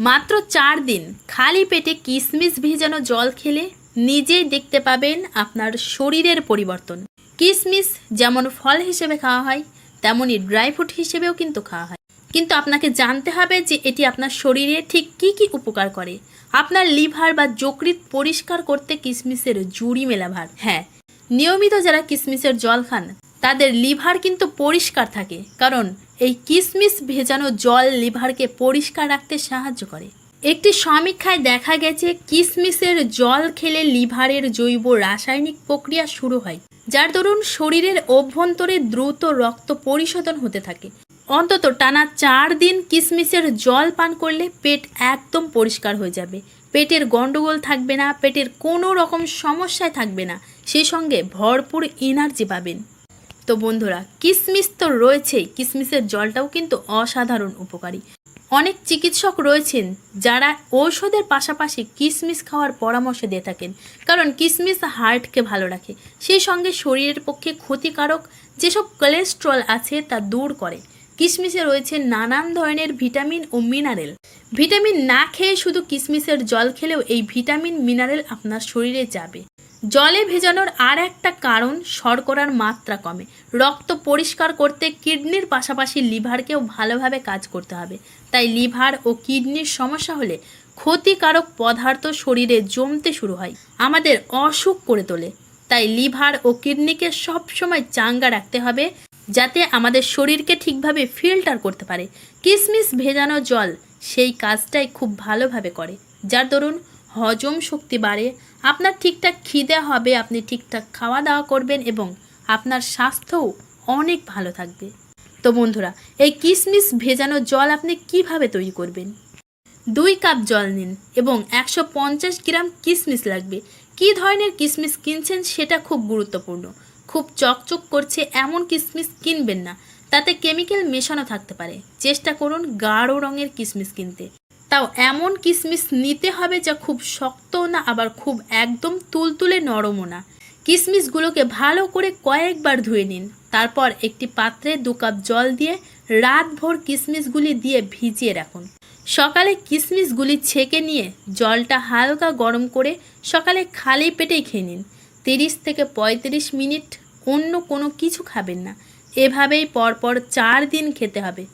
মাত্র চার দিন খালি পেটে কিশমিশ ভেজানো জল খেলে নিজেই দেখতে পাবেন আপনার শরীরের পরিবর্তন। কিশমিশ যেমন ফল হিসেবে খাওয়া হয়, তেমনই ড্রাই ফ্রুট হিসেবেও কিন্তু খাওয়া হয়। কিন্তু আপনাকে জানতে হবে যে এটি আপনার শরীরে ঠিক কি কি উপকার করে। আপনার লিভার বা যকৃৎ পরিষ্কার করতে কিশমিশের জুড়ি মেলা ভার হ্যাঁ নিয়মিত যারা কিশমিশের জল খান তাদের লিভার কিন্তু পরিষ্কার থাকে, কারণ এই কিশমিশ ভেজানো জল লিভারকে পরিষ্কার রাখতে সাহায্য করে। একটি সমীক্ষায় দেখা গেছে কিশমিশের জল খেলে লিভারের জৈব রাসায়নিক প্রক্রিয়া শুরু হয়, যার দরুন শরীরের অভ্যন্তরে দ্রুত রক্ত পরিশোধন হতে থাকে। অন্তত টানা চার দিন কিশমিশের জল পান করলে পেট একদম পরিষ্কার হয়ে যাবে। পেটের গন্ডগোল থাকবে না, পেটের কোনো রকম সমস্যায় থাকবে না। সেই সঙ্গে ভরপুর এনার্জি পাবেন। তো বন্ধুরা কিশমিশ তো রয়েছেই। কিশমিশের জলটাও কিন্তু অসাধারণ উপকারী। অনেক চিকিৎসক রয়েছেন যারা ঔষধের পাশাপাশি কিশমিশ খাওয়ার পরামর্শ দিয়ে থাকেন, কারণ কিশমিশ হার্টকে ভালো রাখে। সেই সঙ্গে শরীরের পক্ষে ক্ষতিকারক যেসব কোলেস্ট্রল আছে তা দূর করে। কিশমিশে রয়েছে নানান ধরনের ভিটামিন ও মিনারেল। ভিটামিন না খেয়ে শুধু কিশমিশের জল খেলেও এই ভিটামিন, মিনারেল আপনার শরীরে যাবে। জলে ভেজানোর আর একটা কারণ শর্করার মাত্রা কমে। রক্ত পরিষ্কার করতে কিডনির পাশাপাশি লিভারকেও ভালোভাবে কাজ করতে হবে। তাই লিভার ও কিডনির সমস্যা হলে ক্ষতিকারক পদার্থ শরীরে জমতে শুরু হয়। আমাদের অসুখ করে তোলে। তাই লিভার ও কিডনিকে সবসময় চাঙ্গা রাখতে হবে, যাতে আমাদের শরীরকে ঠিকভাবে ফিল্টার করতে পারে। কিসমিস ভেজানো জল সেই কাজটাই খুব ভালোভাবে করে। যার দরুন হজম শক্তি বাড়ে, আপনার ঠিকঠাক খিদে হবে, আপনি ঠিকঠাক খাওয়া দাওয়া করবেন এবং আপনার স্বাস্থ্যও অনেক ভালো থাকবে। তো বন্ধুরা, এই কিশমিশ ভেজানো জল আপনি কীভাবে তৈরি করবেন? দুই কাপ জল নিন এবং একশো পঞ্চাশ গ্রাম কিশমিশ লাগবে। কী ধরনের কিশমিশ কিনছেন সেটা খুব গুরুত্বপূর্ণ। খুব চকচক করছে এমন কিশমিশ কিনবেন না, তাতে কেমিক্যাল মেশানো থাকতে পারে। চেষ্টা করুন গাঢ় রঙের কিশমিশ কিনতে। তাও এমন কিশমিশ নিতে হবে যা খুব শক্তও না, আবার খুব একদম তুলতুলে নরমও না। কিশমিশগুলোকে ভালো করে কয়েকবার ধুয়ে নিন। তারপর একটি পাত্রে দু কাপ জল দিয়ে রাতভর কিশমিশগুলি দিয়ে ভিজিয়ে রাখুন। সকালে কিশমিশগুলি ছেঁকে নিয়ে জলটা হালকা গরম করে সকালে খালি পেটেই খেয়ে নিন। তিরিশ থেকে পঁয়ত্রিশ মিনিট অন্য কোনো কিছু খাবেন না। এভাবেই পরপর চার দিন খেতে হবে।